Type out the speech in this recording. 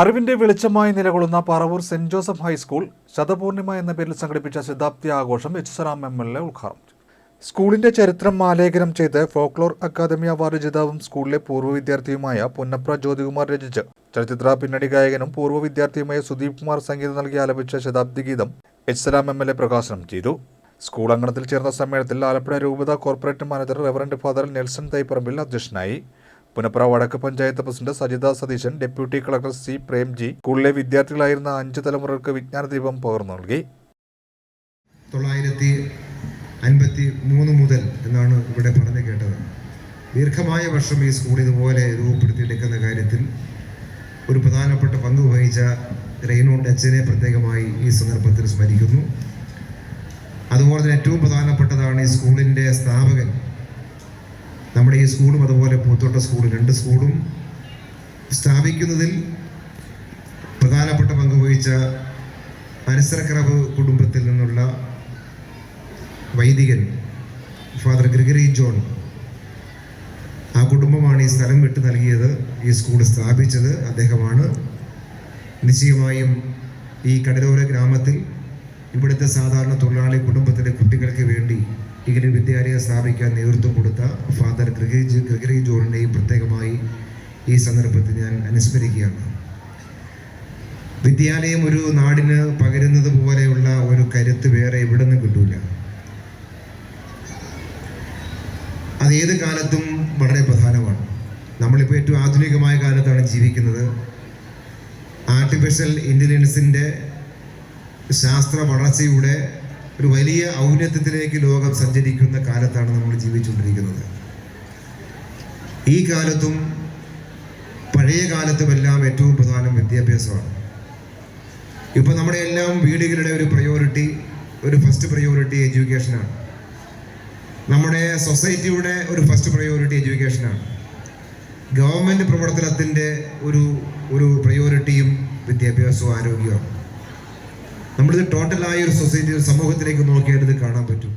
അറിവിന്റെ വെളിച്ചമായി നിലകൊള്ളുന്ന Paravur saint Joseph high school Shathapoornima എന്ന പേരിൽ സംഘടിപ്പിച്ച ശതാബ്ദി ആഘോഷം H Salam M L A ഉദ്ഘാടനം. സ്കൂളിന്റെ ചരിത്രം ആലേഖനം ചെയ്ത് ഫോക്ലോർ അക്കാദമി അവാർഡ് ജേതാവും സ്കൂളിലെ പൂർവ വിദ്യാർത്ഥിയുമായ പൊന്നപ്ര ജ്യോതികുമാർ രചിച്ച്. ചലച്ചിത്ര പിന്നണി ഗായകനും പൂർവ വിദ്യാർത്ഥിയുമായ സുദീപ് കുമാർ സംഗീതം നൽകി ആലപിച്ച ശതാബ്ദി ഗീതം H Salam M L A പ്രകാശനം ചെയ്തു. സ്കൂൾ അങ്കണത്തിൽ ചേർന്ന സമ്മേളനത്തിൽ ആലപ്പുഴ രൂപത corporate manager reverend father Nelson Thaiparambil അധ്യക്ഷനായി. Punnapra Vadakku panchayat president Sajitha Satheesan deputy collector C Premji സ്കൂളിലെ വിദ്യാർത്ഥികളായിരുന്ന അഞ്ച് തലമുറകൾക്ക് വിജ്ഞാന ദീപം പകർന്നു നൽകി. തൊള്ളായിരത്തി അൻപത്തി മൂന്ന് മുതൽ എന്നാണ് ഇവിടെ പറഞ്ഞു കേട്ടത്. ദീർഘമായ വർഷം ഈ സ്കൂൾ ഇതുപോലെ രൂപപ്പെടുത്തിയെടുക്കുന്ന കാര്യത്തിൽ ഒരു പ്രധാനപ്പെട്ട പങ്ക് വഹിച്ച റെയ്നോണ്ട് അച്ഛനെ പ്രത്യേകമായി ഈ സന്ദർഭത്തിൽ സ്മരിക്കുന്നു. അതുപോലെ തന്നെ ഏറ്റവും പ്രധാനപ്പെട്ടതാണ് ഈ സ്കൂളിന്റെ സ്ഥാപകൻ നമ്മുടെ ഈ സ്കൂളും അതുപോലെ പൂത്തോട്ട സ്കൂൾ രണ്ട് സ്കൂളും സ്ഥാപിക്കുന്നതിൽ പ്രധാനപ്പെട്ട പങ്ക് വഹിച്ച പരിസരക്കറവ് കുടുംബത്തിൽ നിന്നുള്ള വൈദികൻ ഫാദർ ഗ്രിഗറി ജോൺ. ആ കുടുംബമാണ് ഈ സ്ഥലം വിട്ടു നൽകിയത് ഈ സ്കൂൾ സ്ഥാപിച്ചത്. അദ്ദേഹമാണ് നിശ്ചയമായും ഈ കടലോര ഗ്രാമത്തിൽ ഇവിടുത്തെ സാധാരണ തൊഴിലാളി കുടുംബത്തിലെ കുട്ടികൾക്ക് വേണ്ടി ഇങ്ങനെ വിദ്യാലയം സ്ഥാപിക്കാൻ നേതൃത്വം കൊടുത്ത ഗ്രിഗറി ഗ്രിഗറി ജോണിനെയും പ്രത്യേകമായി ഈ സന്ദർഭത്തിൽ ഞാൻ അനുസ്മരിക്കുകയാണ്. വിദ്യാലയം ഒരു നാടിന് പകരുന്നത് പോലെയുള്ള ഒരു കരുത്ത് വേറെ എവിടെ നിന്നും കിട്ടൂല. അത് ഏത് കാലത്തും വളരെ പ്രധാനമാണ്. നമ്മളിപ്പോൾ ഏറ്റവും ആധുനികമായ കാലത്താണ് ജീവിക്കുന്നത്. ആർട്ടിഫിഷ്യൽ ഇന്റലിജൻസിന്റെ ശാസ്ത്ര വളർച്ചയുടെ ഒരു വലിയ ഔന്നത്യത്തിലേക്ക് ലോകം സഞ്ചരിക്കുന്ന കാലത്താണ് നമ്മൾ ജീവിച്ചുകൊണ്ടിരിക്കുന്നത്. ഈ കാലത്തും പഴയ കാലത്തുമെല്ലാം ഏറ്റവും പ്രധാനം വിദ്യാഭ്യാസമാണ്. ഇപ്പോൾ നമ്മുടെ എല്ലാം വീടുകളുടെ ഒരു പ്രയോറിറ്റി ഒരു ഫസ്റ്റ് പ്രയോറിറ്റി എഡ്യൂക്കേഷനാണ് നമ്മുടെ സൊസൈറ്റിയുടെ ഒരു ഫസ്റ്റ് പ്രയോറിറ്റി എഡ്യൂക്കേഷനാണ് ഗവൺമെന്റ് പ്രവർത്തനത്തിന്റെ ഒരു ഒരു പ്രയോറിറ്റിയും വിദ്യാഭ്യാസവും ആരോഗ്യവും. നമ്മളിത് ടോട്ടലായ ഒരു സൊസൈറ്റി സമൂഹത്തിലേക്ക് നോക്കിയാൽ ഇത് കാണാൻ പറ്റും.